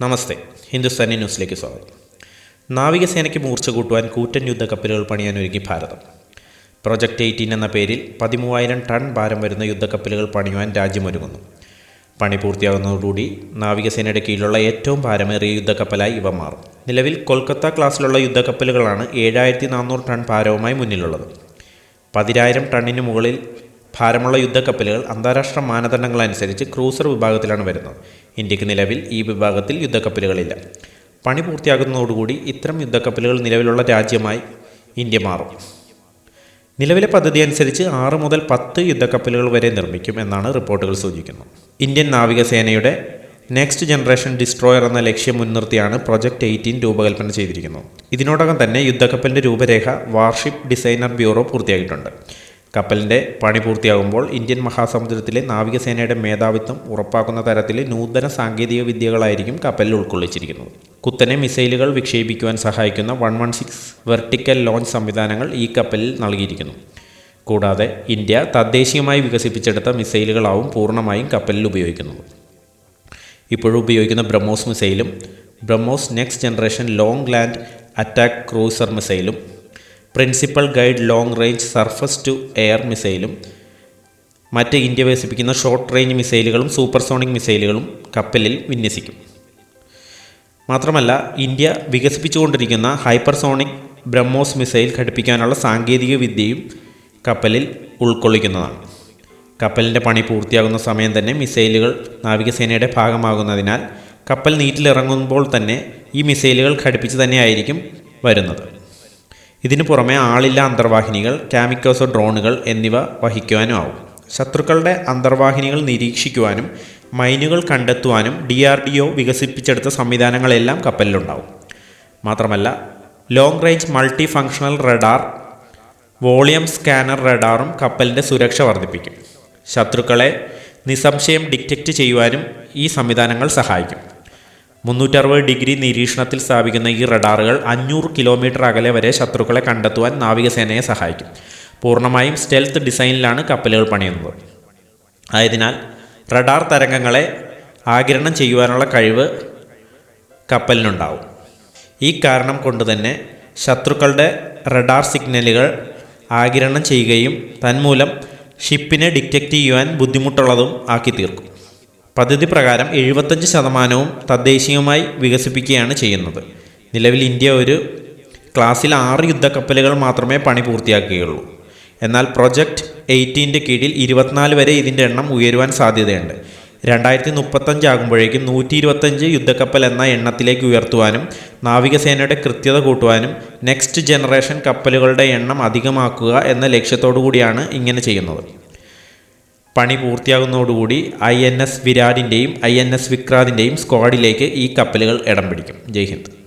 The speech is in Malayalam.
നമസ്തേ ഹിന്ദുസ്ഥാനി ന്യൂസിലേക്ക് സ്വാഗതം. നാവികസേനയ്ക്ക് മൂർച്ച കൂട്ടുവാൻ കൂറ്റൻ യുദ്ധക്കപ്പലുകൾ പണിയാനൊരുങ്ങി ഭാരതം. പ്രൊജക്റ്റ് എയ്റ്റീൻ എന്ന പേരിൽ പതിമൂവായിരം ടൺ ഭാരം വരുന്ന യുദ്ധക്കപ്പലുകൾ പണിയുവാൻ രാജ്യമൊരുങ്ങുന്നു. പണി പൂർത്തിയാകുന്നതോടുകൂടി നാവികസേനയുടെ കീഴിലുള്ള ഏറ്റവും ഭാരമേറിയ യുദ്ധക്കപ്പലായി ഇവ മാറും. നിലവിൽ കൊൽക്കത്ത ക്ലാസ്സിലുള്ള യുദ്ധക്കപ്പലുകളാണ് ഏഴായിരത്തി നാനൂറ് ടൺ ഭാരവുമായി മുന്നിലുള്ളത്. പതിനായിരം ടണ്ണിന് മുകളിൽ ഭാരമുള്ള യുദ്ധക്കപ്പലുകൾ അന്താരാഷ്ട്ര മാനദണ്ഡങ്ങൾ അനുസരിച്ച് ക്രൂസർ വിഭാഗത്തിലാണ് വരുന്നത്. ഇന്ത്യയ്ക്ക് നിലവിൽ ഈ വിഭാഗത്തിൽ യുദ്ധക്കപ്പലുകളില്ല. പണി പൂർത്തിയാകുന്നതോടുകൂടി ഇത്തരം യുദ്ധക്കപ്പലുകൾ നിലവിലുള്ള രാജ്യമായി ഇന്ത്യ മാറും. നിലവിലെ പദ്ധതി അനുസരിച്ച് ആറ് മുതൽ പത്ത് യുദ്ധക്കപ്പലുകൾ വരെ നിർമ്മിക്കും എന്നാണ് റിപ്പോർട്ടുകൾ സൂചിക്കുന്നത് ഇന്ത്യൻ നാവികസേനയുടെ നെക്സ്റ്റ് ജനറേഷൻ ഡിസ്ട്രോയർ എന്ന ലക്ഷ്യം മുൻനിർത്തിയാണ് പ്രൊജക്ട് എയ്റ്റീൻ രൂപകൽപ്പന ചെയ്തിരിക്കുന്നത്. ഇതിനോടകം തന്നെ യുദ്ധക്കപ്പലിന്റെ രൂപരേഖ വാർഷിപ്പ് ഡിസൈനർ ബ്യൂറോ പൂർത്തിയാക്കിയിട്ടുണ്ട്. കപ്പലിന്റെ പണി പൂർത്തിയാകുമ്പോൾ ഇന്ത്യൻ മഹാസമുദ്രത്തിലെ നാവികസേനയുടെ മേധാവിത്വം ഉറപ്പാക്കുന്ന തരത്തിൽ നൂതന സാങ്കേതിക വിദ്യകളായിരിക്കും കപ്പലിൽ ഉൾക്കൊള്ളിച്ചിരിക്കുന്നത്. കുത്തനെ മിസൈലുകൾ വിക്ഷേപിക്കുവാൻ സഹായിക്കുന്ന one one six vertical launch സംവിധാനങ്ങൾ ഈ കപ്പലിൽ നൽകിയിരിക്കുന്നു. കൂടാതെ ഇന്ത്യ തദ്ദേശീയമായി വികസിപ്പിച്ചെടുത്ത മിസൈലുകളാവും പൂർണമായും കപ്പലിൽ ഉപയോഗിക്കുന്നത്. ഇപ്പോഴും ഉപയോഗിക്കുന്ന BrahMos മിസൈലും BrahMos next generation long land attack cruiser മിസൈലും principal guide long range surface to air മിസൈലും മറ്റ് ഇന്ത്യ വികസിപ്പിക്കുന്ന ഷോർട്ട് റേഞ്ച് മിസൈലുകളും സൂപ്പർസോണിക് മിസൈലുകളും കപ്പലിൽ വിന്യസിക്കും. മാത്രമല്ല ഇന്ത്യ വികസിപ്പിച്ചുകൊണ്ടിരിക്കുന്ന ഹൈപ്പർസോണിക് ബ്രഹ്മോസ് മിസൈൽ ഘടിപ്പിക്കാനുള്ള സാങ്കേതിക വിദ്യയും കപ്പലിൽ ഉൾക്കൊള്ളിക്കുന്നതാണ്. കപ്പലിന്റെ പണി പൂർത്തിയാകുന്ന സമയം തന്നെ മിസൈലുകൾ നാവികസേനയുടെ ഭാഗമാകുന്നതിനാൽ കപ്പൽ നീറ്റിലിറങ്ങുമ്പോൾ തന്നെ ഈ മിസൈലുകൾ ഘടിപ്പിച്ച് തന്നെയായിരിക്കും വരുന്നത്. ഇതിനു പുറമെ ആളില്ല അന്തർവാഹിനികൾ കാമിക്കോസോ ഡ്രോണുകൾ എന്നിവ വഹിക്കുവാനും ആവും ശത്രുക്കളുടെ അന്തർവാഹിനികൾ നിരീക്ഷിക്കുവാനും മൈനുകൾ കണ്ടെത്തുവാനും ഡി ആർ ഡി ഒ വികസിപ്പിച്ചെടുത്ത സംവിധാനങ്ങളെല്ലാം കപ്പലിലുണ്ടാവും. മാത്രമല്ല long range multi functional radar volume scanner റഡാറും കപ്പലിന്റെ സുരക്ഷ വർദ്ധിപ്പിക്കും. ശത്രുക്കളെ നിസ്സംശയം ഡിറ്റക്റ്റ് ചെയ്യുവാനും ഈ സംവിധാനങ്ങൾ സഹായിക്കും. മുന്നൂറ്ററുപത് ഡിഗ്രി നിരീക്ഷണത്തിൽ സ്ഥാപിക്കുന്ന ഈ റഡാറുകൾ അഞ്ഞൂറ് കിലോമീറ്റർ അകലെ വരെ ശത്രുക്കളെ കണ്ടെത്തുവാൻ നാവികസേനയെ സഹായിക്കും. പൂർണമായും സ്റ്റെൽത്ത് ഡിസൈനിലാണ് കപ്പലുകൾ പണിയുന്നത്. ആയതിനാൽ റഡാർ തരംഗങ്ങളെ ആഗിരണം ചെയ്യുവാനുള്ള കഴിവ് കപ്പലിനുണ്ടാവും. ഈ കാരണം കൊണ്ട് തന്നെ ശത്രുക്കളുടെ റഡാർ സിഗ്നലുകൾ ആഗിരണം ചെയ്യുകയും തന്മൂലം ഷിപ്പിനെ ഡിറ്റക്റ്റ് ചെയ്യുവാൻ ബുദ്ധിമുട്ടുള്ളതും ആക്കി തീർക്കും പദ്ധതി പ്രകാരം എഴുപത്തഞ്ച് ശതമാനവും തദ്ദേശീയമായി വികസിപ്പിക്കുകയാണ് ചെയ്യുന്നത്. നിലവിൽ ഇന്ത്യ ഒരു ക്ലാസ്സിൽ ആറ് യുദ്ധക്കപ്പലുകൾ മാത്രമേ പണി പൂർത്തിയാക്കുകയുള്ളൂ. എന്നാൽ പ്രൊജക്റ്റ് എയ്റ്റീന്റെ കീഴിൽ ഇരുപത്തിനാല് വരെ ഇതിന്റെ എണ്ണം ഉയരുവാൻ സാധ്യതയുണ്ട്. രണ്ടായിരത്തി മുപ്പത്തഞ്ചാകുമ്പോഴേക്കും നൂറ്റി ഇരുപത്തഞ്ച് യുദ്ധക്കപ്പൽ എന്ന എണ്ണത്തിലേക്ക് ഉയർത്തുവാനും നാവികസേനയുടെ കൃത്യത കൂട്ടുവാനും നെക്സ്റ്റ് ജനറേഷൻ കപ്പലുകളുടെ എണ്ണം അധികമാക്കുക എന്ന ലക്ഷ്യത്തോടു കൂടിയാണ് ഇങ്ങനെ ചെയ്യുന്നത്. പണി പൂർത്തിയാകുന്നതോടുകൂടി ഐ എൻ എസ് വിരാടിന്റെയും ഐ എൻ എസ് വിക്രാദിന്റെയും സ്ക്വാഡിലേക്ക് ഈ കപ്പലുകൾ ഇടം പിടിക്കും. ജയ് ഹിന്ദ്.